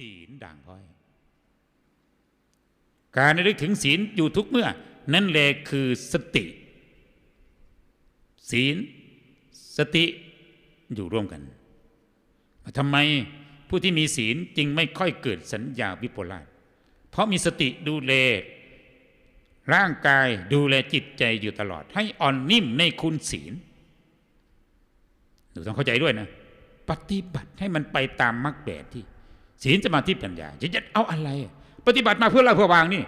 ศีลด่างพ้อย การระลึกถึงศีลอยู่ทุกเมื่อ นั่นแหละคือสติ ศีล สติอยู่ร่วมกันทำไมผู้ที่มีศีลจึงไม่ค่อยเกิดสัญญาวิปลาสเพราะมีสติดูแลร่างกายดูแลจิตใจอยู่ตลอด ให้อ่อนนิ่มในคุณศีลหนูต้องเข้าใจด้วยนะ ปฏิบัติให้มันไปตามมรรคแบบที่ ศีลสมาธิปัญญาจะจะเอาอะไร ปฏิบัติมาเพื่อละเพื่อวางนี่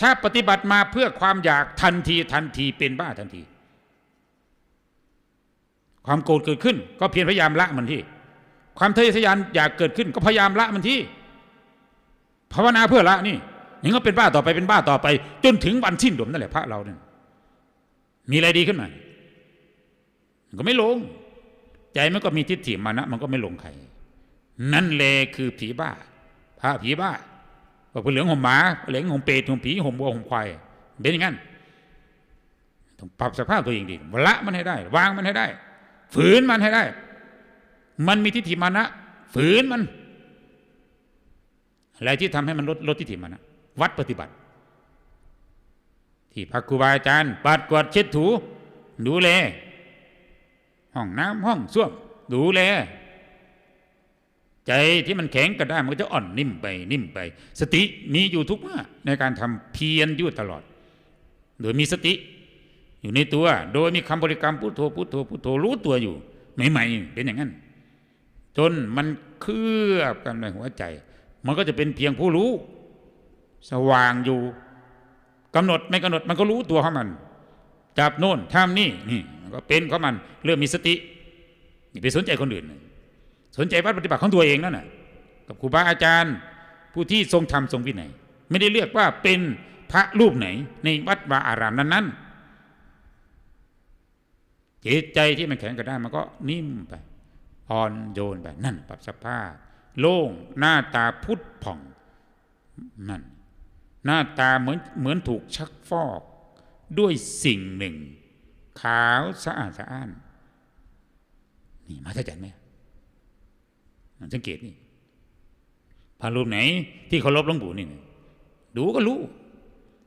ถ้าปฏิบัติมาเพื่อความอยากทันทีทันทีเป็นบ้าทันที ความโกรธเกิดขึ้น ก็เพียรพยายามละมันที่ ความทะเยอทะยานอยากเกิดขึ้น ก็พยายามละมันที่ภาวนาเพื่อละนี่นี่ก็เป็นบ้าต่อไปเป็นบ้าต่อไป จนถึงวันสิ้นลมนั่นแหละพระเราเนี่ยมีอะไรดีขึ้นมามันก็ไม่ลง ใจมันก็มีทิฏฐิมานะ มันก็ไม่ลงใคร นั่นและคือผีบ้าพระผีบ้าว่าเป็นเหลืองห่มหมาเหลืองห่มเปรตห่มผีห่มวัวห่มควายเป็นอย่างนั้นต้องปรับสภาพตัวเองดีละมันให้ได้ วางมันให้ได้ ฝืนมันให้ได้ มันมีทิฏฐิมานะฝืนมันอะไรที่ทำให้มันลดลดทิฏฐิมานะวัดปฏิบัติ ที่พระครูบาอาจารย์ปัดกวาดเช็ดถู ดูแลห้องน้ำห้องส้วมดูแล ใจที่มันแข็งกระด้มันก็จะอ่อนนิ่มไปนิ่มไป สติมีอยู่ทุกเมื่อในการทำเพียรอยู่ตลอด โดยมีสติ อยู่ในตัว โดยมีคำบริกรรมพุทโธพุทโธพุทโธรู้ตัวอยู่ใหม่ๆเป็นอย่างนั้น จนมันเคลือบกันในหัวใจ มันก็จะเป็นเพียงผู้รู้ สว่างอยู่กำหนดไม่กำหนดมันก็รู้ตัวของมันจับโน่นทำนี่นี่มันก็เป็นของมัน เริ่มมีสติอย่าไปสนใจคนอื่น สนใจวัดปฏิบัติของตัวเองนั่นน่ะกับครูบาอาจารย์ ผู้ที่ทรงธรรมทรงวินัยไม่ได้เลือกว่าเป็นพระรูปไหน ในวัดวาอารามนั้นๆจิตใจที่มันแข็งกระด้างมันก็นิ่มไปอ่อนโยนไปนั่น ปรับสภาพ โล่งหน้าตาพุทธผ่องนั่น หน้าตาเหมือนเหมือนถูกชักฟอก ด้วยสิ่งหนึ่ง ขาวสะอาดสะอ้านนี่มาถ้าจันไหม สังเกตนี่พระรูปไหน ที่เคารพหลวงปู่นี่ดูก็รู้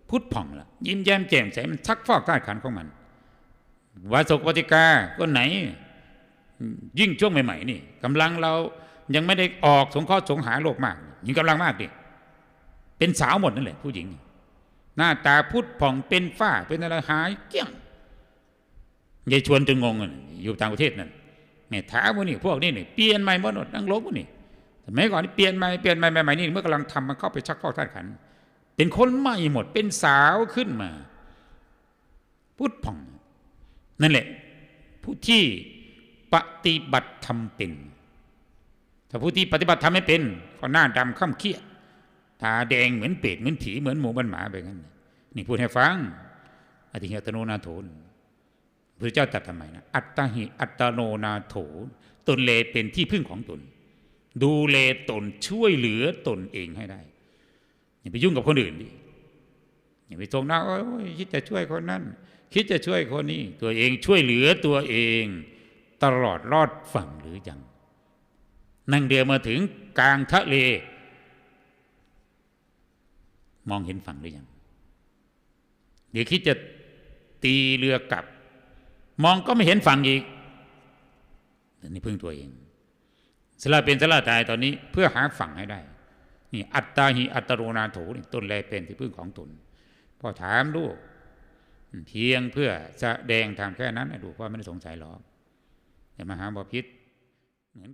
พุทธผ่องละยิ้มแย้มแจ่มใสมันชักฟอกธาตุขันของมันวาสกวติกาก็ไหน ยิ่งช่วงใหม่ๆนี่กำลังเรายังไม่ได้ออกสงเคราะห์สงหาโลกมากยิ่งกำลังมากดิเป็นสาวหมดนั่นแหละผู้หญิง หน้าตาพุทธผ่องเป็นฝ้าเป็นอะไรหายเกี้ยงยายชวนจนงงอะอยู่ต่างประเทศนั่น แม่ถามว่านี่พวกนี้นี่เปลี่ยนใหม่หมดนั่งลบวนี่สมัยก่อนนี่เปลี่ยนใหม่เปลี่ยนใหม่ใหม่นี่เมื่อกำลังทำมันเข้าไปชักฟอกธาตุขัน เป็นคนใหม่หมดเป็นสาวขึ้นมาพุทธผ่อง นั่นแหละ ผู้ที่ปฏิบัติธรรมเป็น ถ้าผู้ที่ปฏิบัติธรรมไม่เป็น ก็หน้าดำข้ามเครียดตาแดงเหมือนเป็ดเหมือนผีเหมือนหมูเหมือนหมาไปงั้นนี่พูดให้ฟังอธิเหตโนนาโถน พระเจ้าตรัสทำไมนะอัตตหิอัตโนนาโถ ตนเลเป็นที่พึ่งของตน ดูแลตนช่วยเหลือตนเองให้ได้อย่าไปยุ่งกับคนอื่นดิอย่าไปตรงหน้าคิดจะช่วยคนนั้นคิดจะช่วยคนนี้ ตัวเองช่วยเหลือตัวเอง ตลอดรอดฝั่งหรือยังนั่งเรือมาถึงกลางทะเล มองเห็นฝั่งหรือยังเดี๋ยวคิดจะตีเรือกลับ มองก็ไม่เห็นฝั่งอีกต่นี่พึ่งตัวเองสละเป็นสละตายตอนนี้เพื่อหาฝั่งให้ได้ นี่ อัตตาหิอัตโรนาโถนี่ต้นแลเป็นที่พึ่งของตนพ่อถามลูกเพียงเพื่อแสดงทางแค่นั้นลูกว่าไม่ได้สงสัยหรอกอย่ามาหาบอพิษเหมือน